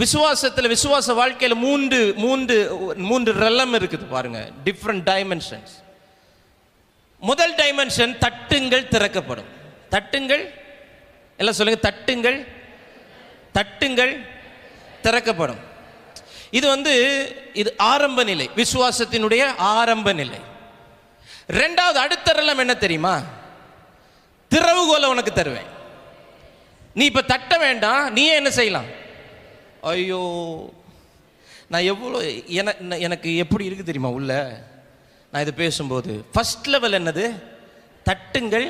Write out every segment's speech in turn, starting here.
விசுவாசத்தில் விசுவாச வாழ்க்கையில் மூன்று மூன்று மூன்று ரெல்லம் இருக்குது பாருங்க. டிஃப்ரெண்ட் டைமென்ஷன்ஸ் முதல் டைமென்ஷன் தட்டுங்கள் திறக்கப்படும். தட்டுங்கள் எல்லாம் சொல்லுங்க தட்டுங்கள் தட்டுங்கள் திறக்கப்படும். இது வந்து இது ஆரம்ப நிலை விசுவாசத்தினுடைய ஆரம்ப நிலை. ரெண்டாவது அடுத்த ரெல்லம் என்ன தெரியுமா? திறவுகோலை உனக்கு தருவேன். நீ இப்போ தட்ட வேண்டாம் நீயே என்ன செய்யலாம்? ஐயோ நான் எவ்வளோ என எனக்கு எப்படி இருக்குது தெரியுமா உள்ள? நான் இதை பேசும்போது ஃபஸ்ட் லெவல் என்னது? தட்டுங்கள்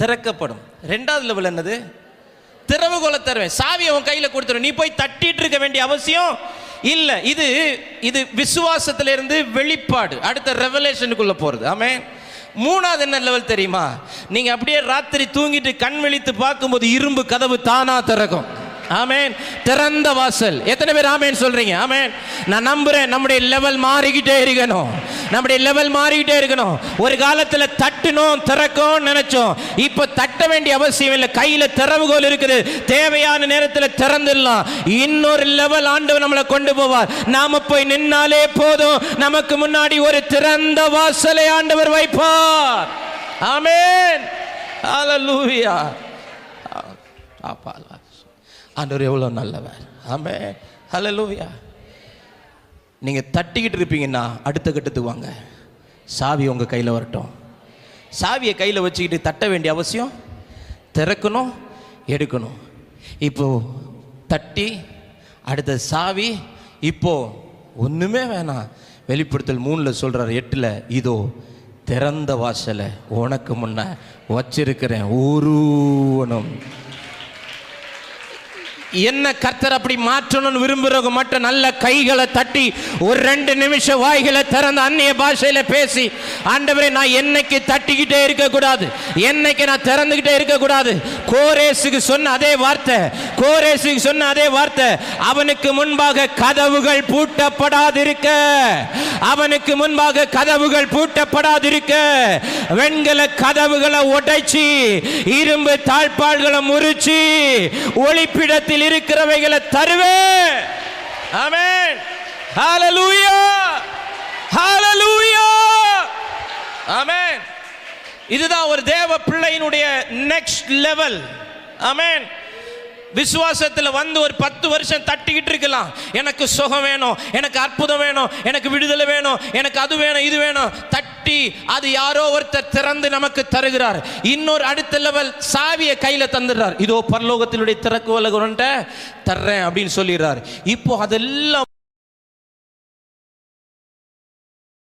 திறக்கப்படும். ரெண்டாவது லெவல் என்னது? திறவுகோலை தருவேன். சாவியை உன் கையில் கொடுத்துருவேன் நீ போய் தட்டிட்டு இருக்க வேண்டிய அவசியம் இல்லை. இது இது விசுவாசத்திலிருந்து வெளிப்பாடு. அடுத்த ரெவலேஷனுக்குள்ளே போகிறது ஆமே மூணாவது என்ன லெவல் தெரியுமா? நீங்கள் அப்படியே ராத்திரி தூங்கிட்டு கண் விழித்து பார்க்கும்போது இரும்பு கதவு தானாக திறக்கும். ஆமேன். திறந்த வாசல். எத்தனை பேர் ஆமேன் சொல்றீங்க? ஆமேன். நான் நம்புறேன் நம்முடைய லெவல் மாறிக்கிட்டே இருக்கணும். நம்முடைய லெவல் மாறிக்கிட்டே இருக்கணும். ஒரு காலத்துல தட்டணும் திறக்கும் நினைச்சோம். இப்போ தட்ட வேண்டிய அவசியம் இல்லை. கையில திறவுகோல் இருக்குது. தேவையான நேரத்தில் திறந்துடலாம். இன்னொரு லெவல் ஆண்டவர் நம்மளை கொண்டு போவார். நாம போய் நின்னாலே போதும். நமக்கு முன்னாடி ஒரு திறந்த வாசலை ஆண்டவர் வைப்பார். ஆமேன். ஹalleluya ஆப்பாலா ஆண்டவர் எவ்வளோ நல்லவர். ஆமே ஹalleluya நீங்கள் தட்டிக்கிட்டு இருப்பீங்கன்னா அடுத்த கட்டத்துக்கு வாங்க. சாவி உங்கள் கையில் வரட்டும். சாவியை கையில் வச்சுக்கிட்டு தட்ட வேண்டிய அவசியம் திறக்கணும் எடுக்கணும். இப்போ தட்டி அடுத்த சாவி இப்போ ஒன்றுமே வேணாம். வெளிப்படுத்தல் மூணில் சொல்கிறார் எட்டில் இதோ திறந்த வாசலை உனக்கு முன்ன வச்சிருக்கிறேன். ஒருவனும் என்ன கர்த்தர் அப்படி மாற்றணும்னு விரும்புறவங்க மட்டும் நல்ல கைகளை தட்டி ஒரு ரெண்டு நிமிஷம் வாய்களை திறந்து அந்நிய பாஷையில பேசி ஆண்டவரே நான் என்னைக்கு தட்டிக்கிட்டே இருக்கக்கூடாது? என்னைக்கு நான் திறந்துகிட்டே இருக்கக்கூடாது? கோரேசுக்கு சொன்ன அதே வார்த்தை கோரேசுக்கு சொன்ன அதே வார்த்தை அவனுக்கு முன்பாக கதவுகள் பூட்டப்படாதிருக்க அவனுக்கு முன்பாக கதவுகள் பூட்டப்படாதிருக்க வெண்கல கதவுகளை உடைச்சி இரும்பு தாழ்பாள்களை முறிச்சு ஒளிப்பிடத்தில் இருக்கிறவைகளை தருவேன் ஆமென். ஹalleluya ஹalleluya ஆமென். இதுதான் ஒரு தேவ பிள்ளையினுடைய நெக்ஸ்ட் லெவல் ஆமென். விசுவாசத்தில் வந்து ஒரு பத்து வருஷம் தட்டிக்கிட்டு இருக்கலாம். எனக்கு சுகம் வேணும் எனக்கு அற்புதம் வேணும் எனக்கு விடுதலை வேணும் எனக்கு அது வேணும் இது வேணும். தட்டி அது யாரோ ஒருத்தர் திறந்து நமக்கு தருகிறார். இன்னொரு அடுத்த லெவல் சாவியை கையில் தந்துடுறார். இதோ பரலோகத்தினுடைய திறக்கு வலகுரன்ட்ட தர்றேன் அப்படின்னு சொல்லிடுறார். இப்போ அதெல்லாம்